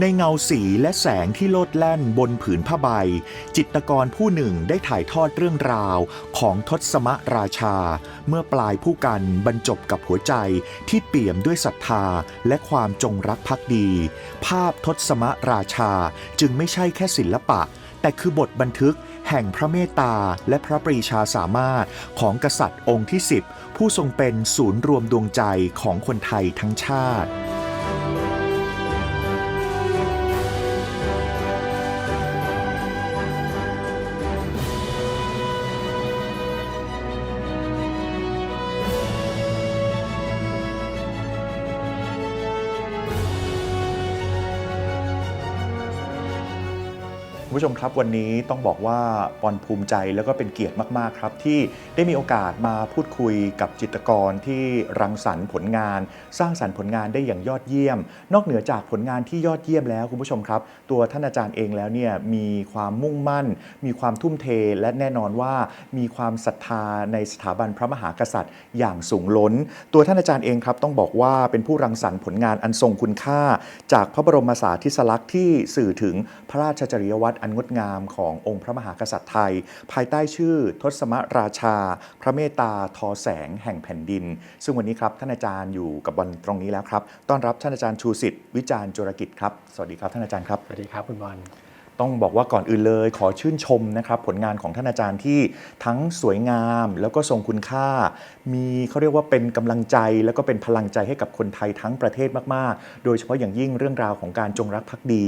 ในเงาสีและแสงที่โลดแล่นบนผืนผ้าใบ จิตรกรผู้หนึ่งได้ถ่ายทอดเรื่องราวของทศมราชา เมื่อปลายผู้กันบรรจบกับหัวใจที่เปี่ยมด้วยศรัทธาและความจงรักภักดี ภาพทศมราชาจึงไม่ใช่แค่ศิลปะ แต่คือบทบันทึกแห่งพระเมตตาและพระปรีชาสามารถของกษัตริย์องค์ที่ 10 ผู้ทรงเป็นศูนย์รวมดวงใจของคนไทยทั้งชาติ คุณผู้ชมครับวันนี้ต้องบอกว่าปอนภูมิใจแล้วก็เป็นเกียรติมากๆครับ ที่ได้มีโอกาสมาพูดคุยกับจิตรกรที่รังสรรค์ผลงาน สร้างสรรค์ผลงานได้อย่างยอดเยี่ยม นอกเหนือจากผลงานที่ยอดเยี่ยมแล้วคุณผู้ชมครับ ตัวท่านอาจารย์เองแล้วเนี่ยมีความมุ่งมั่น มีความทุ่มเทและแน่นอนว่ามีความศรัทธาในสถาบันพระมหากษัตริย์ อย่างสูงล้น ตัวท่านอาจารย์เองครับต้องบอกว่าเป็นผู้รังสรรค์ผลงานอันทรงคุณค่า จากพระบรมสารีริสลักษณ์ที่สื่อถึงพระราชจริยวัตรอันงดงามขององค์พระมหากษัตริย์ไทย ภายใต้ชื่อทศมราชา พระเมตตาทอแสงแห่งแผ่นดิน ซึ่งวันนี้ครับท่านอาจารย์อยู่กับวันตรงนี้แล้วครับต้อนรับท่านอาจารย์ชูสิทธิ์วิจารณ์จุรกิจครับสวัสดีครับท่านอาจารย์ครับสวัสดีครับคุณบอล ต้องบอกว่าก่อนอื่นเลยขอชื่นชมนะครับผลงานของท่านอาจารย์ที่ทั้งสวยงามแล้วก็ทรงคุณค่า มีเขาเรียกว่าเป็นกำลังใจแล้วก็เป็นพลังใจให้กับคนไทยทั้งประเทศมากๆ โดยเฉพาะอย่างยิ่งเรื่องราวของการจงรักภักดี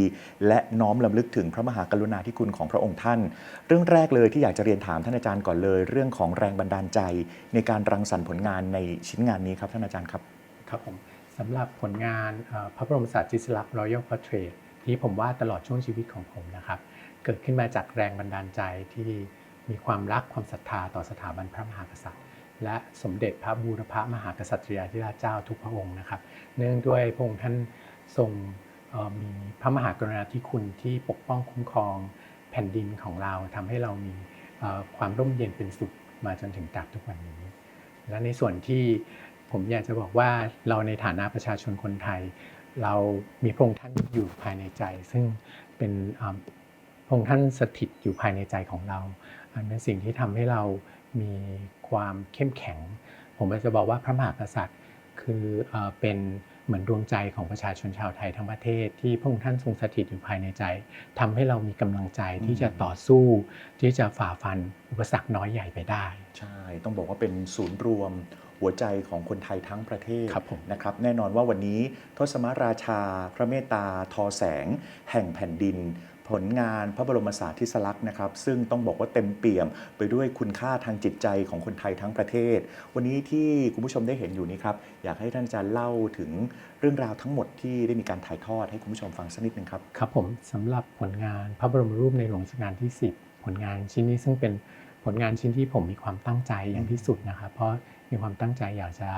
และน้อมลำลึกถึงพระมหากรุณาธิคุณของพระองค์ท่าน เรื่องแรกเลยที่อยากจะเรียนถามท่านอาจารย์ก่อนเลย เรื่องของแรงบันดาลใจ ในการรังสรรค์ผลงานในชิ้นงานนี้ครับท่านอาจารย์ครับครับผมสำหรับผลงานพระบรมศาสตร์จิสลักษณ์ Royal Portrait ที่ ที่ผมว่าตลอดช่วงชีวิตของผมนะครับ เกิดขึ้นมาจากแรงบันดาลใจที่มีความรักความศรัทธาต่อสถาบันพระมหากษัตริย์ และสมเด็จพระบูรพมหากษัตริยาธิราชเจ้าทุกพระองค์นะครับ เนื่องด้วยพระองค์ท่านทรงมีพระมหากรุณาธิคุณที่ปกป้องคุ้มครองแผ่นดินของเราทำให้เรามีความร่มเย็นเป็นสุขมาจนถึงตราบทุกวันนี้ และในส่วนที่ผมอยากจะบอกว่าเราในฐานะประชาชนคนไทย เรามีพระองค์ท่านอยู่ภายในใจ ซึ่งเป็นพระองค์ท่านสถิตอยู่ภายในใจของเรา อันเป็นสิ่งที่ทำให้เรามีความเข้มแข็ง ผมอากจะบอกว่าพระมหากษัตริย์คือเป็นเหมือนดวงใจของประชาชนชาวไทยทั้งประเทศ ที่พระองค์ท่านทรงสถิตอยู่ภายในใจทำให้เรามีกำลังใจที่จะต่อสู้ ที่จะฝ่าฟันอุปสรรคน้อยใหญ่ไปได้ ใช่ ต้องบอกว่าเป็นศูนย์รวม หัวใจของคนไทยทั้งประเทศครับผมนะครับแน่นอนว่าวันนี้ทศมราชา พระเมตตา ทอแสง แห่งแผ่นดิน ผลงานพระบรมสารีริสลักษณ์นะครับ ซึ่งต้องบอกว่าเต็มเปี่ยมไปด้วยคุณค่าทางจิตใจของคนไทยทั้งประเทศ วันนี้ที่คุณผู้ชมได้เห็นอยู่นี้ครับ อยากให้ท่านอาจารย์เล่าถึงเรื่องราวทั้งหมดที่ได้มีการถ่ายทอดให้คุณผู้ชมฟังสักนิดนึงครับครับผมสำหรับผลงานพระบรมรูปในหลวงรัชกาลที่ 10 ผลงานชิ้นนี้ซึ่งเป็นผลงานชิ้นที่ผมมีความตั้งใจอย่างที่สุดนะครับเพราะ มีความตั้งใจอยากจะ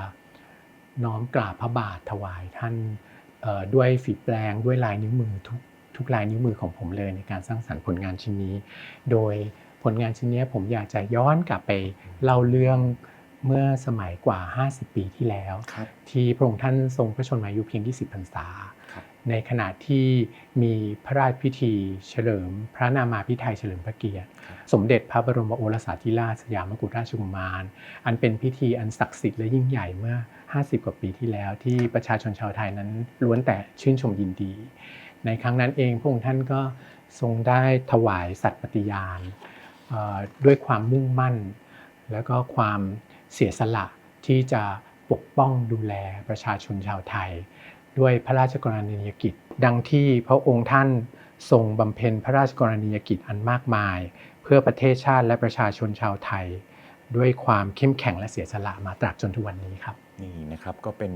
น้อมกราบพระบาทถวายท่านเอ่อด้วยฝีแปลงด้วยลายนิ้วมือทุกทุกลายนิ้วมือของผมเลยในการสร้างสรรค์ผลงานชิ้นนี้ โดยผลงานชิ้นนี้ผมอยากจะย้อนกลับไปเล่าเรื่องเมื่อสมัยกว่า 50 ปีที่แล้วครับที่พระองค์ท่านทรงพระชนมายุเพียง20พรรษาครับ ในขณะที่มีพระราชพิธีเฉลิม พระนามาพิไทยเฉลิมพระเกียรติครับสมเด็จพระบรมโอรสาธิราชสยามกุฎราชกุมาร อันเป็นพิธีอันศักดิ์สิทธิ์และยิ่งใหญ่เมื่อ 50 กว่าปีที่แล้ว ที่ประชาชนชาวไทยนั้นล้วนแต่ชื่นชมยินดี ในครั้งนั้นเองพระองค์ท่านก็ทรงได้ถวายสัตย์ปฏิญาณเอ่อด้วยความมุ่งมั่น แล้วก็ความเสียสละที่จะปกป้องดูแลประชาชนชาวไทย ด้วยพระราชกรณียกิจ ดังที่พระองค์ท่านทรงบำเพ็ญพระราชกรณียกิจอันมากมาย เพื่อประเทศชาติและประชาชนชาวไทย ด้วยความเข้มแข็งและเสียสละมาตราบจนทุกวันนี้ครับนี่นะครับก็เป็น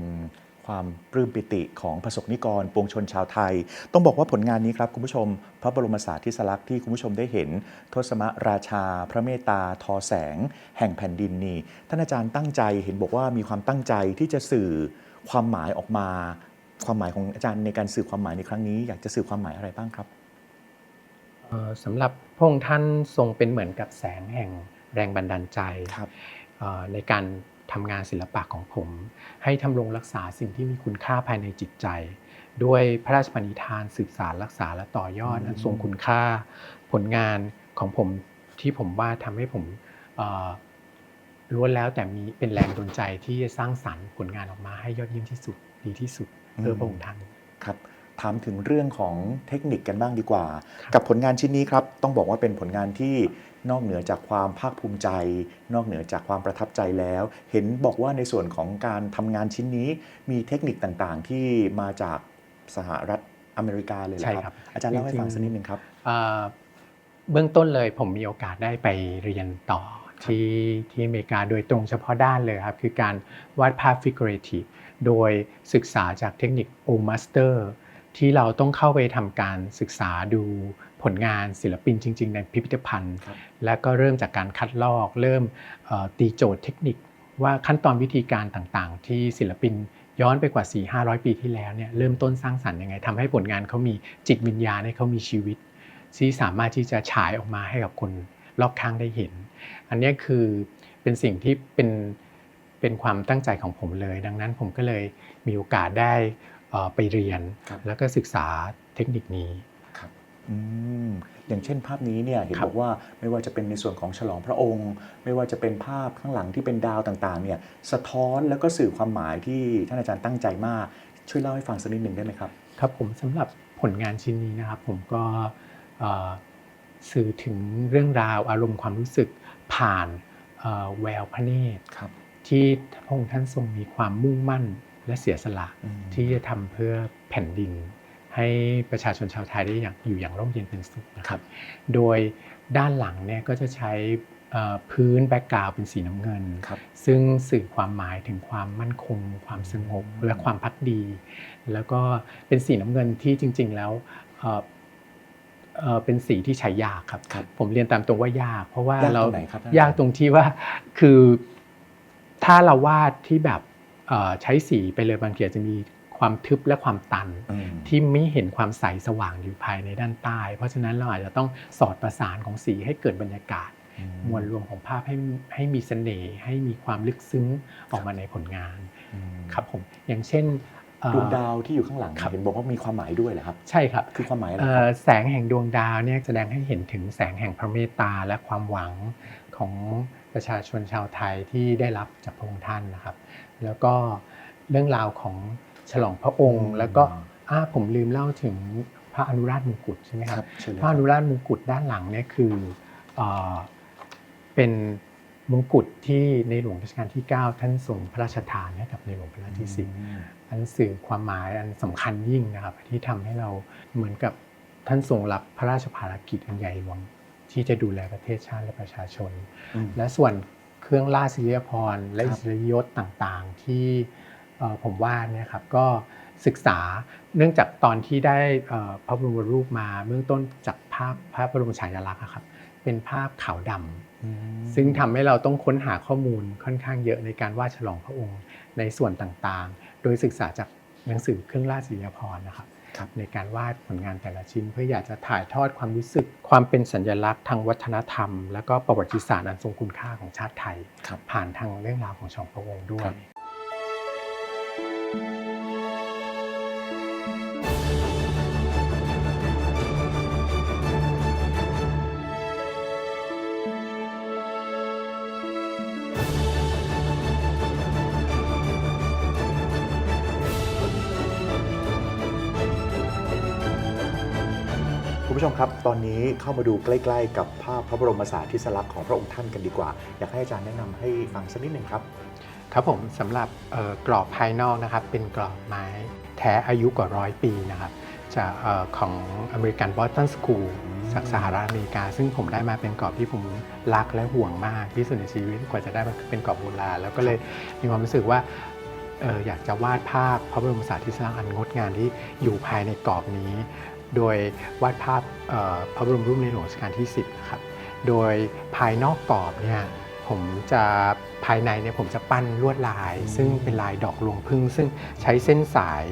ความปลื้มปิติของประสบนิกรปวงชนชาวไทย ต้องบอกว่าผลงานนี้ครับคุณผู้ชม พระบรมสารีสลักษณ์ที่คุณผู้ชมได้เห็น ทศมราชา พระเมตตา ทอแสง แห่งแผ่นดินนี่ท่านอาจารย์ตั้งใจเห็นบอกว่ามีความตั้งใจที่จะสื่อความหมายออกมา ความหมายของอาจารย์ในการสื่อความหมายในครั้งนี้ อยากจะสื่อความหมายอะไรบ้างครับเอ่อสำหรับพระองค์ท่านทรงเป็นเหมือนกับแสงแห่งแรงบันดาลใจครับเอ่อในการทำงานศิลปะของผม ให้ทำรงรักษาสิ่งที่มีคุณค่าภายในจิตใจ ด้วยพระราชปณิธานสืบสารรักษาและต่อยอดอืมอันทรงคุณค่าผลงานของผมที่ผมว่าทำให้ผมเอ่อ ล้วนแล้วแต่มีเป็นแรงดลใจที่จะสร้างสรรค์ผลงานออกมาให้ยอดเยี่ยมที่สุดดีที่สุดเพื่อพระองค์ท่านครับถามถึงเรื่องของเทคนิคกันบ้างดีกว่าครับกับผลงานชิ้นนี้ครับต้องบอกว่าเป็นผลงานที่นอกเหนือจากความภาคภูมิใจ นอกเหนือจากความประทับใจแล้ว เห็นบอกว่าในส่วนของการทำงานชิ้นนี้ มีเทคนิคต่างๆ ที่มาจากสหรัฐอเมริกาเลยเหรอใช่คครัรับ อาจารย์เล่าให้จริงๆฟังสักนิดนึงครับเอ่อเบื้องต้นเลยผมมีโอกาสได้ไปเรียนต่อ ที่ที่อเมริกาโดยตรงเฉพาะด้านเลยครับ คือการวาดภาพ figurative โดยศึกษาจากเทคนิค o master ที่เราต้องเข้าไปทำการศึกษาดูผลงานศิลปินจริง ๆ ในพิพิธภัณฑ์ครับและก็เริ่มจากการคัดลอก เริ่มเอ่อตีโจทย์เทคนิคว่าขั้นตอนวิธีการต่างๆ ที่ศิลปินย้อนไปกว่า 4 500 ปีที่แล้วเนี่ยเริ่มต้นสร้างสรรค์ยังไงทำให้ผลงานเขามีจิตวิญญาณให้เขามีชีวิต ที่สามารถที่จะฉายออกมาให้กับคนรอบข้างได้เห็น อันเนี้ยคือเป็นสิ่งที่เป็นเป็นความตั้งใจของผมเลย ดังนั้นผมก็เลยมีโอกาสได้เอ่อไปเรียนครับแล้วก็ศึกษาเทคนิคนี้ครับอืมอย่างเช่นภาพนี้เนี่ยเห็นครับบอกว่าไม่ว่าจะเป็นในส่วนของฉลองพระองค์ ไม่ว่าจะเป็นภาพข้างหลังที่เป็นดาวต่างๆเนี่ยสะท้อนแล้วก็สื่อความหมายที่ท่านอาจารย์ตั้งใจมาก ช่วยเล่าให้ฟังสักนิดหนึ่งได้ไหมครับ ครับผมสำหรับผลงานชิ้นนี้นะครับผมก็เอ่อ สื่อถึงเรื่องราวอารมณ์ความรู้สึกผ่านเอ่อแววพระเนตรครับที่พระองค์ท่านทรงมีความมุ่งมั่นและเสียสละอืมที่จะทำเพื่อแผ่นดิน ให้ประชาชนชาวไทยได้อย่างอยู่อย่างร่มเย็นเป็นสุขนะครับ โดยด้านหลังเนี่ยก็จะใช้เอ่อพื้นแบ็กกราวเป็นสีน้ำเงินครับซึ่งสื่อความหมายถึงความมั่นคง ความสงบและความพักดี แล้วก็เป็นสีน้ำเงินที่จริง ๆ แล้ว เอ่อเอ่อเป็นสีที่ใช้ยากครับครับ ผมเรียนตามตรงว่ายาก เพราะว่ายากเราตรงไหนครับท่านยากตรงที่ว่าคือถ้าเราวาดที่แบบเอ่อใช้สีไปเลยบางทีอาจจะมีความทึบและความตันอืมที่ไม่เห็นความใสสว่างอยู่ภายในด้านใต้ เพราะฉะนั้นเราอาจจะต้องสอดประสานของสีให้เกิดบรรยากาศ มวลรวมของภาพให้ให้มีเสน่ห์ให้มีความลึกซึ้งออกมาในผลงานอืมครับผมอย่างเช่นเอ่อ ดวงดาวที่อยู่ข้างหลังครับเห็นบอกว่ามีความหมายด้วยเหรอครับ ใช่ครับคือความหมายอะไรเอ่ครัอบแสงแห่งดวงดาวเนี่ยแสดงให้เห็นถึงแสงแห่งพระเมตตาและความหวังของประชาชนชาวไทยที่ได้รับจากพระองค์ท่านนะครับ แล้วก็เรื่องราวของฉลองพระองค์ แล้วก็อ่าผมลืมเล่าถึงพระอนุราชมงกุฎใช่ไหมคครัรับบเชิญเลยพระอนุราชมงกุฎด้านหลังเนี่ยคือเอ่อเป็น มงกุฎที่ในหลวงรัชกาลที่ 9 ท่านทรงพระราชทานให้กับในหลวงรัชกาลที่10อืมอันสื่อความหมายอันสำคัญยิ่งนะครับที่ทำให้เราเหมือนกับท่านทรงรับพระราชภารกิจอันใหญ่หลวงที่จะดูแลประเทศชาติและประชาชนอืมและส่วนเครื่องราชสิริยาภรณ์และคอิรับสริยยศต่างๆ ที่เอ่อผมวาดเนี่ยครับก็ศึกษาเนื่องจากตอนที่ได้เอ่อพระบรมรูปมาเบื้องต้นจากภาพพระบรมฉายาลักษณ์อะครับเป็นภาพขาวดำอืม ซึ่งทำให้เราต้องค้นหาข้อมูลค่อนข้างเยอะในการวาดฉลองพระองค์ในส่วนต่างๆ โดยศึกษาจากหนังสือเครื่องราชสิริยาภรณ์นะครับครับในการวาดผลงานแต่ละชิ้น เพื่ออยากจะถ่ายทอดความรู้สึก ความเป็นสัญลักษณ์ทางวัฒนธรรม และก็ประวัติศาสตร์อันทรงคุณค่าของชาติไทยครับผ่านทางเรื่องราวของฉลองพระองค์ด้วครัย คุณผู้ชมครับ ตอนนี้เข้ามาดูใกล้ ๆ กับภาพพระบรมสารีริสลักษณ์ของพระองค์ท่านกันดีกว่า อยากให้อาจารย์แนะนำให้ฟังสักนิดหนึ่งครับ ครับผมสำหรับกรอบภายนอกนะครับ เป็นกรอบไม้แท้อายุกว่าร้อยปีนะครับจากเอ่อของอเมริกันบอสตันสคูลจากสหรัฐอเมริกา ซึ่งผมได้มาเป็นกรอบที่ผมรักและห่วงมากที่สุดในชีวิตกว่าจะได้มาเป็นกรอบโบราณแล้วก็เลยมีความรู้สึกว่าอออยากจะวาดภาพพระบรมสารีริสลักษณ์อันงดงามที่อยู่ภายในกรอบนี้ โดยวาดภาพเอ่อพระบรมรูปในหลวงรัชกาลที่ 10นะครับโดยภายนอกกรอบเนี่ยผมจะภายในเนี่ยผมจะปั้นลวดลายอืมซึ่งเป็นลายดอกลวงพึ่ง ซึ่งใช้เส้นสาย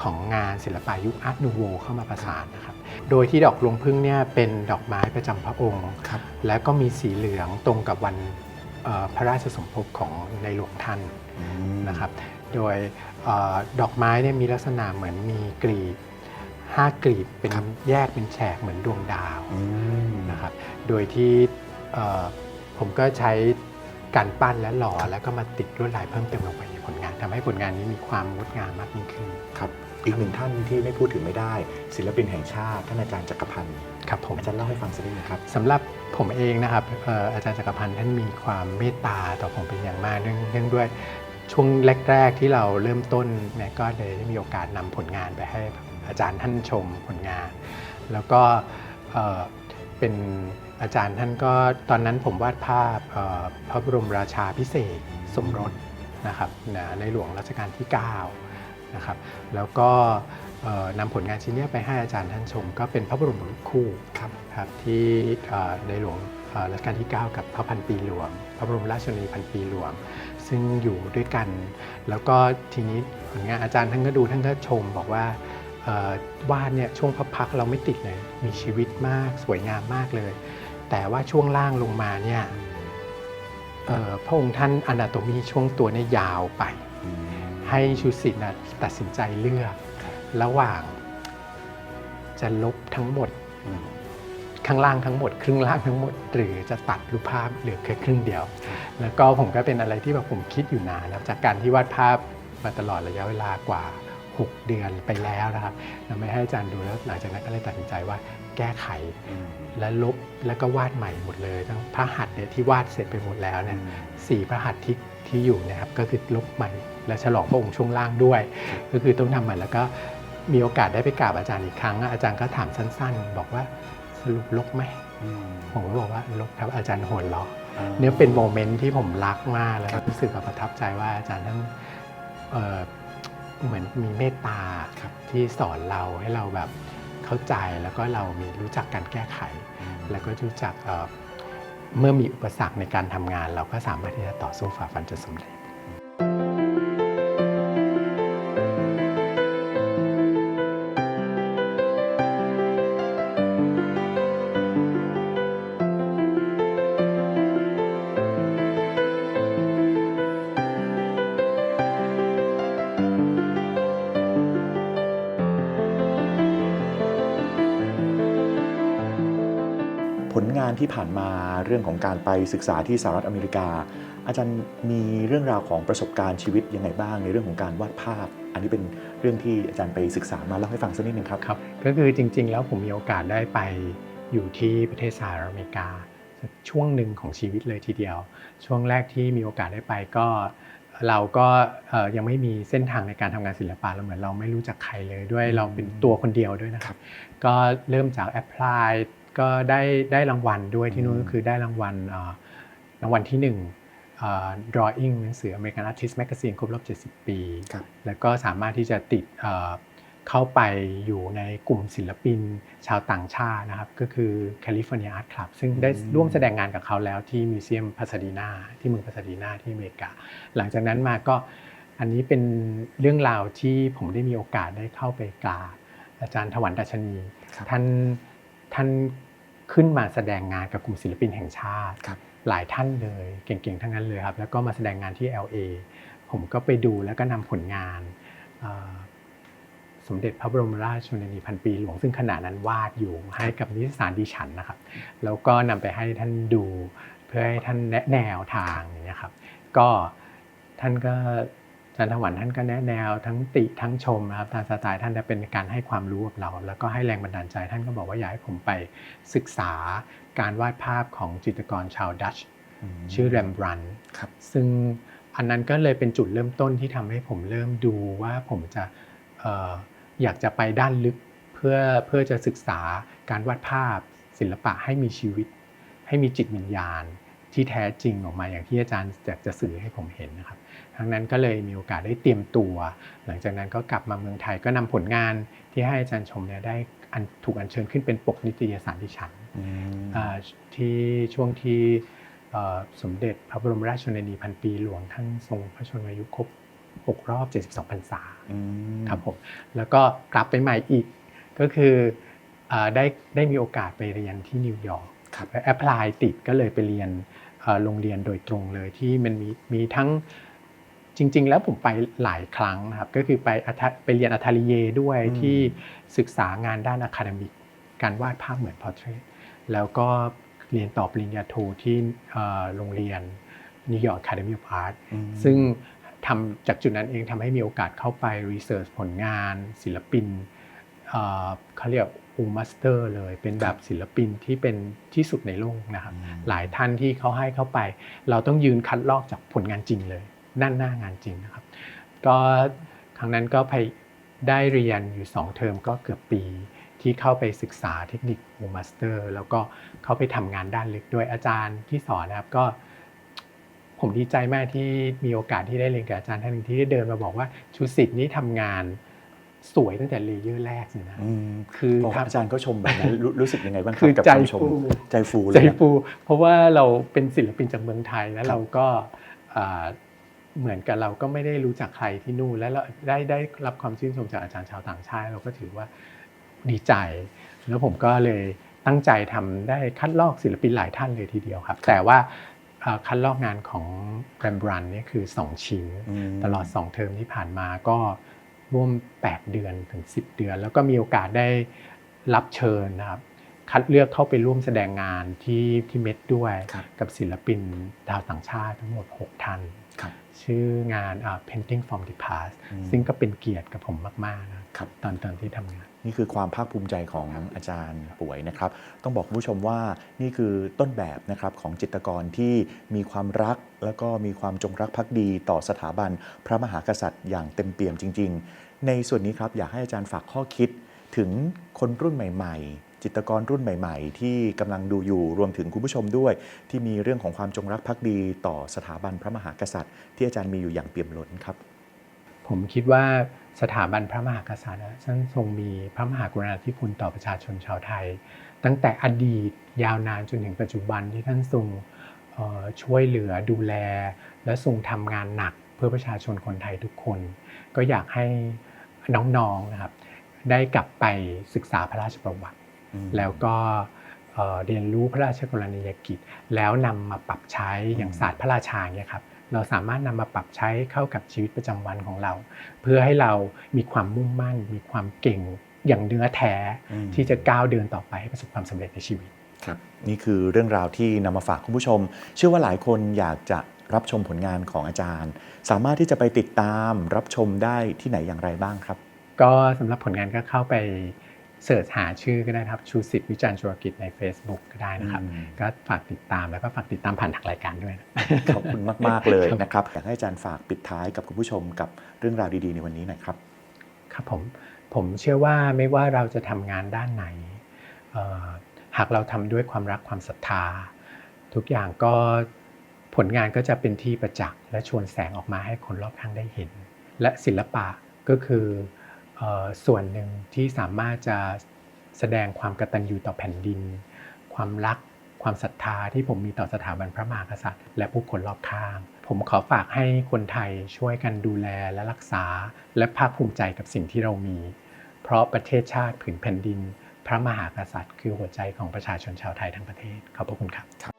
ของงานศิลปะยุคอาร์ตนูโวเข้ามาประสานนะครับ โดยที่ดอกลวงพึ่งเนี่ยเป็นดอกไม้ประจำพระองค์ครับและก็มีสีเหลืองตรงกับวันเอ่อพระราชสมภพของในหลวงท่านอืมนะครับ โดยเออดอกไม้เนี่ยมีลักษณะเหมือนมีกลีบ ห้ากลีบเป็นครับแยกเป็นแฉกเหมือนดวงดาวอืมนะครับ โดยที่เอ่อผมก็ใช้การปั้นและหล่อแล้วก็มาติดลวดลายเพิ่มเติมลงไปในผลงานทำให้ผลงานนี้มีความงดงามมากยิ่งขึ้นครับอีกหนึ่งท่านที่ไม่พูดถึงไม่ได้ ศิลปินแห่งชาติท่านอาจารย์จักรพันธ์ครับผมอาจารย์เล่าให้ฟังสักนิดนึงครับสำหรับผมเองนะครับเอ่ออาจารย์จักรพันธ์ท่านมีความเมตตาต่อผมเป็นอย่างมากเนื่องเนื่องด้วยช่วงแรก ๆ ที่เราเริ่มต้นเนี่ยก็เลยได้มีโอกาสนำผลงานไปให้ อาจารย์ท่านชมผลงาน แล้วก็เอ่อเป็นอาจารย์ท่านก็ตอนนั้นผมวาดภาพเอ่อพระบรมราชาพิเศษกสมรสนะครับนะในหลวงรัชกาลที่9นะครับแล้วก็เอ่อนำผลงานชิ้นเนี้ยไปให้อาจารย์ท่านชม ก็เป็นพระบรมรูปคู่ครับครับที่เอ่อในหลวงเอ่อรัชกาลที่ 9 กับพระพันปีหลวง พระบรมราชชนนีพันปีหลวง ซึ่งอยู่ด้วยกัน แล้วก็ทีนี้ผลงานอาจารย์ท่านก็ดูท่านก็ชมบอกว่าเอ่อ วาดเนี่ยช่วงพับพักเราไม่ติดเลย มีชีวิตมากสวยงามมากเลย แต่ว่าช่วงล่างลงมาเนี่ยพระองค์ท่านอนาโตมีช่วงตัวเนี่ยยาวไป ให้ชูศิษย์นะตัดสินใจเลือก ระหว่างจะลบทั้งหมด ข้างล่างทั้งหมด ครึ่งล่างทั้งหมด หรือจะตัดรูปภาพเหลือแค่ครึ่งเดียว แล้วก็ผมก็เป็นอะไรที่แบบผมคิดอยู่นานแล้วจากการที่วาดภาพมาตลอดระยะเวลากว่า 6 เดือนไปแล้วนะครับนำไปให้อาจารย์ดูแล้วหลังจากนั้นก็เลยตัดสินใจว่าแก้ไขอืมและลบแล้วก็วาดใหม่หมดเลย ทั้งพระหัตถ์เนี่ยที่วาดเสร็จไปหมดแล้วเนี่ยสี่พระหัตถ์ที่ที่อยู่เนะครับก็คือลบใหม่ และฉลองพระองค์ช่วงล่างด้วย ก็คือต้องทำใหม่แล้วก็มีโอกาสได้ไปกราบอาจารย์อีกครั้ง อาจารย์ก็ถามสั้น ๆ บอกว่าสรุปลบไหมอืมผมก็บอกว่าลบครับอาจารย์โหนล้ออ่าเนี่ยเป็นโมเมนต์ที่ผมรักมากแล้วครับรู้สึกแบบประทับใจว่าอาจารย์ท่าน เอ่อเหมือนมีเมตตาครับที่สอนเราให้เราแบบเข้าใจแล้วก็เรามีรู้จักการแก้ไขอืมแล้วก็รู้จักเอ่อเมื่อมีอุปสรรคในการทำงาน เราก็สามารถที่จะต่อสู้ฝ่าฟันจนสำเร็จานที่ผ่านมาเรื่องของการไปศึกษาที่สหรัฐอเมริกา อาจารย์มีเรื่องราวของประสบการณ์ชีวิตยังไงบ้าง ในเรื่องของการวาดภาพ อันนี้เป็นเรื่องที่อาจารย์ไปศึกษามาเล่าให้ฟังสักนิดนึงครับครับ ก็คือจริง ๆ แล้วผมมีโอกาสได้ไปอยู่ที่ประเทศสหรัฐอเมริกาช่วงหนึ่งของชีวิตเลยทีเดียว ช่วงแรกที่มีโอกาสได้ไปก็เราก็เอ่อยังไม่มีเส้นทางในการทำงานศิลปะเราเหมือนเราไม่รู้จักใครเลยด้วยเราเป็นตัวคนเดียวด้วยนะคครัรับบก็เริ่มจากแอพพลาย ก็ได้ได้รางวัลด้วยที่นู้นอืมก็คือได้รางวัลเอ่อรางวัลที่หนึ่งเอ่อ drawing หนังสือ American Artist Magazine ครบรอบ 70 ปีครับแล้วก็สามารถที่จะติดเอ่อเข้าไปอยู่ในกลุ่มศิลปินชาวต่างชาตินะครับ ก็คือ California Art Club ซึ่งได้อืมร่วมแสดงงานกับเขาแล้วที่มิวเซียมพาซาดีนาที่เมืองพาซาดีนาที่อเมริกา หลังจากนั้นมาก็อันนี้เป็นเรื่องราวที่ผมได้มีโอกาสได้เข้าไปกราบอาจารย์ถวันดัชนีครับท่านท่าน ขึ้นมาแสดงงานกับกลุ่มศิลปินแห่งชาติครับหลายท่านเลยเก่งๆ ทั้งนั้นเลยครับแล้วก็มาแสดงงานที่ LA ผมก็ไปดูแล้วก็นำผลงานเอ่อสมเด็จพระบรมราชชนนีพันปีหลวงซึ่งขณะนั้นวาดอยู่ให้กับนิตยสารดิฉันนะครับ แล้วก็นำไปให้ท่านดูเพื่อให้ท่านแนะแนวทางอย่างเงี้ยครับ ก็ท่านก็อา จารย์ถวันท่านก็แนะแนวทั้งติทั้งชมนะครับตามสไตล์ท่านจะเป็นการให้ความรู้กับเรา แล้วก็ให้แรงบันดาลใจท่านก็บอกว่าอยากให้ผมไปศึกษาการวาดภาพของจิตรกรชาวดัชมชื่อแรมบรันครับซึ่งอันนั้นก็เลยเป็นจุดเริ่มต้นที่ทำให้ผมเริ่มดูว่าผมจะเอ่ออยากจะไปด้านลึกเพื่อเพื่อจะศึกษาการวาดภาพศิลปะให้มีชีวิต ให้มีจิตวิญญาณที่แท้จริงออกมาอย่างที่อาจารย์อยากจะสื่อให้ผมเห็นนะครับ ทั้งนั้นก็เลยมีโอกาสได้เตรียมตัว หลังจากนั้นก็กลับมาเมืองไทยก็นำผลงานที่ให้อาจารย์ชมเนี่ยได้อันถูกอัญเชิญขึ้นเป็นปกนิตยสารดิฉันอืมอ่าที่ช่วงที่เอ่อสมเด็จพระบรมราชชนนีพันปีหลวงท่านทรงพระชนมายุครบ6รอบ 72พรรษาอืมครับผมแล้วก็กลับไปใหม่อีกก็คืออาได้ได้มีโอกาสไปเรียนที่นิวยอร์กครับแอพพลายติดก็เลยไปเรียนเอ่อโรงเรียนโดยตรงเลยที่มันมีมีทั้ง จริง ๆ แล้วผมไปหลายครั้งนะครับก็คือไปอัทไปเรียนอัทลิเยด้วยอืมที่ศึกษางานด้านอะคาเดมิกการวาดภาพเหมือนพอร์เทรตแล้วก็เรียนต่อปริญญาโทที่เอ่อโรงเรียน New York Academy of Art อืมซึ่งทำจากจุดนั้นเองทำให้มีโอกาสเข้าไปรีเสิร์ชผลงาน ศิลปินเอ่อเขาเรียกอูมาสเตอร์เลยเป็นแบบศิลปินที่เป็นที่สุดในโลกนะครับอืมหลายท่านที่เขาให้เข้าไป เราต้องยืนคัดลอกจากผลงานจริงเลย ด้านหน้างานจริงนะครับ ก็ครั้งนั้นก็ไปได้เรียนอยู่ 2 เทอมก็เกือบปีที่เข้าไปศึกษาเทคนิคอูมาสเตอร์แล้วก็เข้าไปทำงานด้านลึกด้วยอาจารย์ที่สอนนะครับก็ ผมดีใจมากที่มีโอกาสที่ได้เรียนกับอาจารย์ท่านหนึ่งที่ได้เดินมาบอกว่าชูสิทธิ์นี้ทำงานสวยตั้งแต่เลเยอร์แรกเลยนะอืมคือพอทำอาจารย์ก็ชมแบบนั้นรู้รู้สึกยังไงบ้างครัคืบอกับใจคำชมฟูใจฟูเลใจยนะฟู เพราะว่าเราเป็นศิลปินจากเมืองไทยแล้วเราก็อ่า เหมือนกับเราก็ไม่ได้รู้จักใครที่นู่นแล้วเราได้ได้รับความชื่นชมจากอาจารย์ชาวต่างชาติ เราก็ถือว่าดีใจ แล้วผมก็เลยตั้งใจทำได้คัดลอกศิลปินหลายท่านเลยทีเดียวครับ แต่ว่าอ่าคัดลอกงานของแรมบรันเนี่ยคือ 2 ชิ้นมตลอด 2 เทอมที่ผ่านมาก็ร่วม 8 เดือนถึง 10 เดือน แล้วก็มีโอกาสได้รับเชิญนะครับคัดเลือกเข้าไปร่วมแสดงงานที่ที่เม็ดด้วยครับกับศิลปินดาวต่างชาติทั้งหมด 6 ท่านครับ ชื่องานอ่า Painting from the Past อืมซึ่งก็เป็นเกียรติกับผมมากๆนะครับตอนตอนที่ทำงาน นี่คือความภาคภูมิใจของอาจารย์ป่วยนะครับ ต้องบอกคุณผู้ชมว่านี่คือต้นแบบนะครับของจิตรกรที่มีความรักแล้วก็มีความจงรักภักดีต่อสถาบันพระมหากษัตริย์อย่างเต็มเปี่ยมจริง ๆ ในส่วนนี้ครับอยากให้อาจารย์ฝากข้อคิดถึงคนรุ่นใหม่ ๆ จิตรกรรุ่นใหม่ๆ ที่กำลังดูอยู่รวมถึงคุณผู้ชมด้วย ที่มีเรื่องของความจงรักภักดีต่อสถาบันพระมหากษัตริย์ ที่อาจารย์มีอยู่อย่างเปี่ยมล้นครับ ผมคิดว่าสถาบันพระมหากษัตริย์ท่านทรงมีพระมหากรุณาธิคุณต่อประชาชนชาวไทย ตั้งแต่อดีตยาวนานจนถึงปัจจุบันที่ท่านทรงช่วยเหลือดูแล และทรงทำงานหนักเพื่อประชาชนคนไทยทุกคน ก็อยากให้น้องๆนะครับได้กลับไปศึกษาพระราชประวัติ แล้วก็เอ่อเรียนรู้พระราชกรณียกิจ แล้วนำมาปรับใช้อย่างศาสตร์พระราชาเนี่ยครับเราสามารถนำมาปรับใช้เข้ากับชีวิตประจำวันของเรา เพื่อให้เรามีความมุ่งมั่น มีความเก่งอย่างเนื้อแท้อืมที่จะก้าวเดินต่อไปให้ประสบความสำเร็จในชีวิตครับนี่คือเรื่องราวที่นำมาฝากคุณผู้ชม เชื่อว่าหลายคนอยากจะรับชมผลงานของอาจารย์ สามารถที่จะไปติดตามรับชมได้ที่ไหนอย่างไรบ้างครับ ก็สำหรับผลงานก็เข้าไป เสิร์ชหาชื่อก็ได้นะครับชูสิทธิ์วิจารณ์ธุรกิจใน Facebook ก็ได้นะครับอืมก็ฝากติดตามแล้วก็ฝากติดตามผ่านทางรายการด้วยนะขอบคุณมาก ๆ เลยนะครับ อยากให้อาจารย์ฝากปิดท้ายกับคุณผู้ชมกับเรื่องราวดี ๆ ในวันนี้หน่อยครับ ครับผมผมเชื่อว่าไม่ว่าเราจะทำงานด้านไหนเอ่อหากเราทำด้วยความรักความศรัทธา ทุกอย่างก็ผลงานก็จะเป็นที่ประจักษ์และชวนแสงออกมาให้คนรอบข้างได้เห็น และศิลปะก็คือเอ่อ ส่วนหนึ่งที่สามารถจะแสดงความกตัญญูต่อแผ่นดิน ความรักความศรัทธาที่ผมมีต่อสถาบันพระมหากษัตริย์ และผู้คนรอบข้าง ผมขอฝากให้คนไทยช่วยกันดูแลและรักษา และภาคภูมิใจกับสิ่งที่เรามี เพราะประเทศชาติผืนแผ่นดิน พระมหากษัตริย์ คือหัวใจของประชาชนชาวไทยทั้งประเทศขอบพระคุณครับ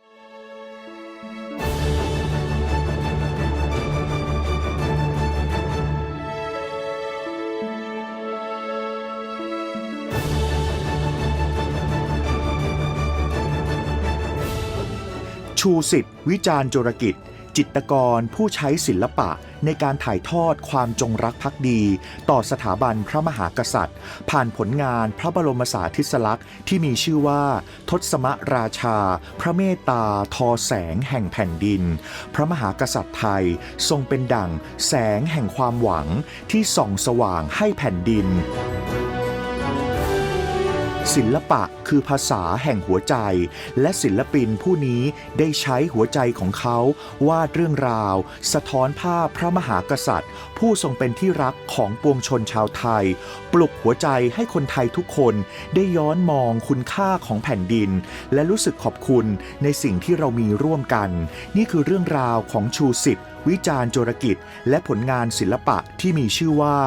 ชูสิทธิ์วิจารณ์จรกิจ จิตกรผู้ใช้ศิลปะในการถ่ายทอดความจงรักภักดี ต่อสถาบันพระมหากษัตริย์ ผ่านผลงานพระบรมสาธิสลักษณ์ที่มีชื่อว่า ทศมราชา พระเมตตา ทอแสงแห่งแผ่นดิน พระมหากษัตริย์ไทยทรงเป็นดั่งแสงแห่งความหวังที่ส่องสว่างให้แผ่นดิน ศิลปะคือภาษาแห่งหัวใจ และศิลปินผู้นี้ได้ใช้หัวใจของเขาวาดเรื่องราว สะท้อนภาพพระมหากษัตริย์ ผู้ทรงเป็นที่รักของปวงชนชาวไทย ปลุกหัวใจให้คนไทยทุกคนได้ย้อนมองคุณค่าของแผ่นดิน และรู้สึกขอบคุณในสิ่งที่เรามีร่วมกัน นี่คือเรื่องราวของชูสิทธิ์ วิจารณ์โจรกิจ และผลงานศิลปะที่มีชื่อว่า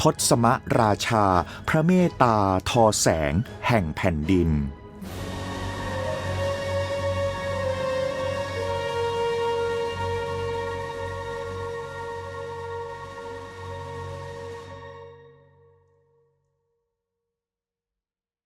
ทศมราชา พระเมตตา ทอแสง แห่งแผ่นดิน